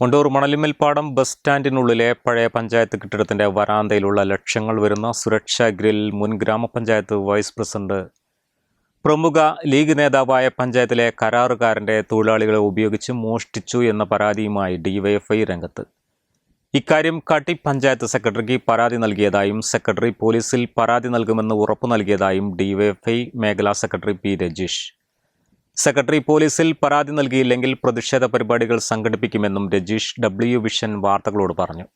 Wandoor Manalimalpadam bus സ്റ്റാൻഡിനുള്ളിലെ പഴയ പഞ്ചായത്ത് കെട്ടിടത്തിന്റെ വരാന്തയിലുള്ള ലക്ഷ്യങ്ങൾ വരുന്ന സുരക്ഷാ ഗ്രിൽ മുൻ ഗ്രാമപഞ്ചായത്ത് വൈസ് പ്രസിഡന്റ് പ്രമുഖ ലീഗ് നേതാവായ പഞ്ചായത്തിലെ കരാറുകാരന്റെ തൊഴിലാളികളെ ഉപയോഗിച്ച് മോഷ്ടിച്ചു എന്ന പരാതിയുമായി ഡിവൈഎഫ്ഐ രംഗത്ത്. ഇക്കാര്യം കാട്ടി പഞ്ചായത്ത് സെക്രട്ടറിക്ക് പരാതി നൽകിയതായും സെക്രട്ടറി പോലീസിൽ പരാതി നൽകുമെന്ന് ഉറപ്പു നൽകിയതായും ഡിവൈഎഫ്ഐ മേഖലാ സെക്രട്ടറി പി രജീഷ്. സെക്രട്ടറി പോലീസിൽ പരാതി നൽകിയില്ലെങ്കിൽ പ്രതിഷേധ പരിപാടികൾ സംഘടിപ്പിക്കുമെന്നും രജീഷ് ഡബ്ല്യു വിഷൻ വാർത്തകളോട് പറഞ്ഞു.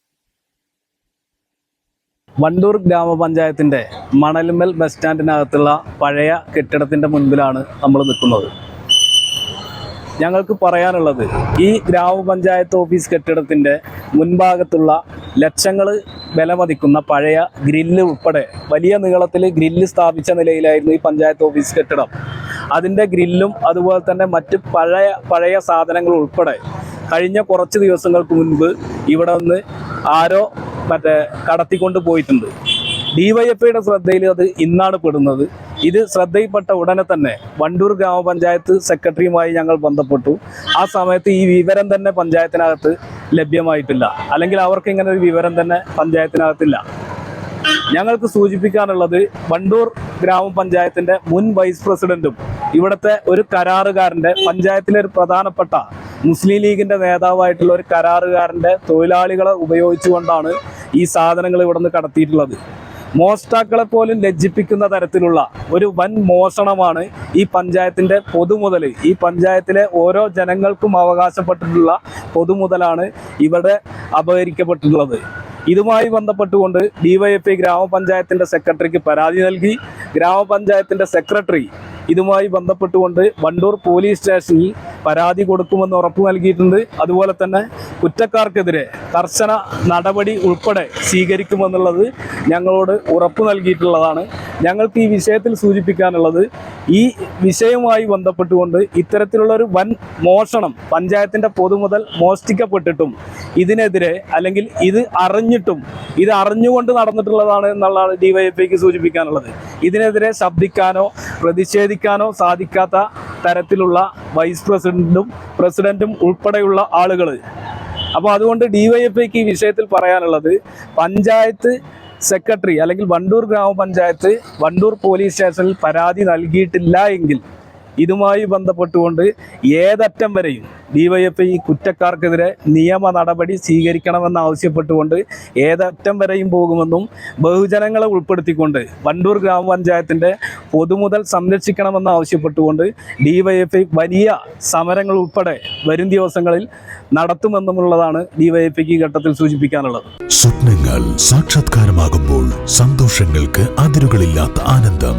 വണ്ടൂർ ഗ്രാമപഞ്ചായത്തിന്റെ മണൽമൽ ബസ് സ്റ്റാൻഡിനകത്തുള്ള പഴയ കെട്ടിടത്തിന്റെ മുൻപിലാണ് നമ്മൾ നിൽക്കുന്നത്. ഞങ്ങൾക്ക് പറയാനുള്ളത് ഈ ഗ്രാമപഞ്ചായത്ത് ഓഫീസ് കെട്ടിടത്തിന്റെ മുൻഭാഗത്തുള്ള ലക്ഷങ്ങൾ വിലമതിക്കുന്ന പഴയ ഗ്രില്ല് ഉൾപ്പെടെ വലിയ നീളത്തിൽ ഗ്രില്ല് സ്ഥാപിച്ച നിലയിലായിരുന്നു ഈ പഞ്ചായത്ത് ഓഫീസ് കെട്ടിടം. അതിന്റെ ഗ്രില്ലും അതുപോലെ തന്നെ മറ്റ് പഴയ പഴയ സാധനങ്ങൾ ഉൾപ്പെടെ കഴിഞ്ഞ കുറച്ച് ദിവസങ്ങൾക്ക് മുൻപ് ഇവിടെ നിന്ന് ആരോ മറ്റേ കടത്തിക്കൊണ്ട് പോയിട്ടുണ്ട്. ഡിവൈഎഫ്ഐയുടെ ശ്രദ്ധയിൽ അത് ഇന്നാണ് പെടുന്നത്. ഇത് ശ്രദ്ധയിൽപ്പെട്ട ഉടനെ തന്നെ വണ്ടൂർ ഗ്രാമപഞ്ചായത്ത് സെക്രട്ടറിയുമായി ഞങ്ങൾ ബന്ധപ്പെട്ടു. ആ സമയത്ത് ഈ വിവരം തന്നെ പഞ്ചായത്തിനകത്ത് ലഭ്യമായിട്ടില്ല. അല്ലെങ്കിൽ അവർക്ക് ഇങ്ങനെ ഒരു വിവരം തന്നെ പഞ്ചായത്തിനകത്തില്ല. ഞങ്ങൾക്ക് സൂചിപ്പിക്കാനുള്ളത് വണ്ടൂർ ഗ്രാമപഞ്ചായത്തിന്റെ മുൻ വൈസ് പ്രസിഡന്റും ഇവിടുത്തെ ഒരു കരാറുകാരന്റെ പഞ്ചായത്തിലെ ഒരു പ്രധാനപ്പെട്ട മുസ്ലിം ലീഗിന്റെ നേതാവായിട്ടുള്ള ഒരു കരാറുകാരന്റെ തൊഴിലാളികളെ ഉപയോഗിച്ചുകൊണ്ടാണ് ഈ സാധനങ്ങൾ ഇവിടുന്ന് കടത്തിയിട്ടുള്ളത്. മോഷ്ടാക്കളെ പോലും ലജ്ജിപ്പിക്കുന്ന തരത്തിലുള്ള ഒരു വൻ മോഷണമാണ് ഈ പഞ്ചായത്തിന്റെ പൊതുമുതൽ ഈ പഞ്ചായത്തിലെ ഓരോ ജനങ്ങൾക്കും അവകാശപ്പെട്ടിട്ടുള്ള പൊതുമുതലാണ് ഇവിടെ അപഹരിക്കപ്പെട്ടിട്ടുള്ളത്. ഇതുമായി ബന്ധപ്പെട്ടുകൊണ്ട് ഡിവൈഎഫ്ഐ ഗ്രാമപഞ്ചായത്തിന്റെ സെക്രട്ടറിക്ക് പരാതി നൽകി. ഗ്രാമപഞ്ചായത്തിന്റെ സെക്രട്ടറി ഇതുമായി ബന്ധപ്പെട്ടുകൊണ്ട് വണ്ടൂർ പോലീസ് സ്റ്റേഷനിൽ പരാതി കൊടുക്കുമെന്ന് ഉറപ്പ് നൽകിയിട്ടുണ്ട്. അതുപോലെ തന്നെ കുറ്റക്കാർക്കെതിരെ കർശന നടപടി ഉൾപ്പെടെ സ്വീകരിക്കുമെന്നുള്ളത് ഞങ്ങളോട് ഉറപ്പു നൽകിയിട്ടുള്ളതാണ്. ഞങ്ങൾക്ക് ഈ വിഷയത്തിൽ സൂചിപ്പിക്കാനുള്ളത് ഈ വിഷയവുമായി ബന്ധപ്പെട്ടുകൊണ്ട് ഇത്തരത്തിലുള്ള ഒരു വൻ മോഷണം പഞ്ചായത്തിന്റെ പൊതുമുതൽ മോഷ്ടിക്കപ്പെട്ടിട്ടും ഇതിനെതിരെ അല്ലെങ്കിൽ ഇത് അറിഞ്ഞിട്ടും ഇത് അറിഞ്ഞുകൊണ്ട് നടന്നിട്ടുള്ളതാണ് എന്നുള്ളതാണ് ഡിവൈഎഫ്ഐക്ക് സൂചിപ്പിക്കാനുള്ളത്. ഇതിനെതിരെ ശബ്ദിക്കാനോ പ്രതിഷേധിക്കാനോ സാധിക്കാത്ത തരത്തിലുള്ള വൈസ് പ്രസിഡന്റും പ്രസിഡന്റും ഉൾപ്പെടെയുള്ള ആളുകൾ അപ്പോൾ അതുകൊണ്ട് ഡിവൈഎഫ്ഐക്ക് ഈ വിഷയത്തിൽ പറയാനുള്ളത് പഞ്ചായത്ത് സെക്രട്ടറി അല്ലെങ്കിൽ വണ്ടൂർ ഗ്രാമപഞ്ചായത്ത് വണ്ടൂർ പോലീസ് സ്റ്റേഷനിൽ പരാതി നൽകിയിട്ടില്ല എങ്കിൽ ഇതുമായി ബന്ധപ്പെട്ടുകൊണ്ട് ഏതറ്റം വരെയും ഡിവൈഎഫ്ഐ കുറ്റക്കാർക്കെതിരെ നിയമ നടപടി സ്വീകരിക്കണമെന്ന് ആവശ്യപ്പെട്ടുകൊണ്ട് ഏതറ്റം വരെയും പോകുമെന്നും ബഹുജനങ്ങളെ ഉൾപ്പെടുത്തിക്കൊണ്ട് വണ്ടൂർ ഗ്രാമപഞ്ചായത്തിന്റെ പൊതുമുതൽ സംരക്ഷിക്കണമെന്ന് ആവശ്യപ്പെട്ടുകൊണ്ട് ഡിവൈഎഫ്ഐ വലിയ സമരങ്ങൾ ഉൾപ്പെടെ വരും ദിവസങ്ങളിൽ നടത്തുമെന്നുമുള്ളതാണ് ഡിവൈഎഫ്ഐക്ക് ഘട്ടത്തിൽ സൂചിപ്പിക്കാനുള്ളത്. സ്വപ്നങ്ങൾ സാക്ഷാത്കാരമാകുമ്പോൾ സന്തോഷങ്ങൾക്ക് അതിരുകളില്ലാത്ത ആനന്ദം.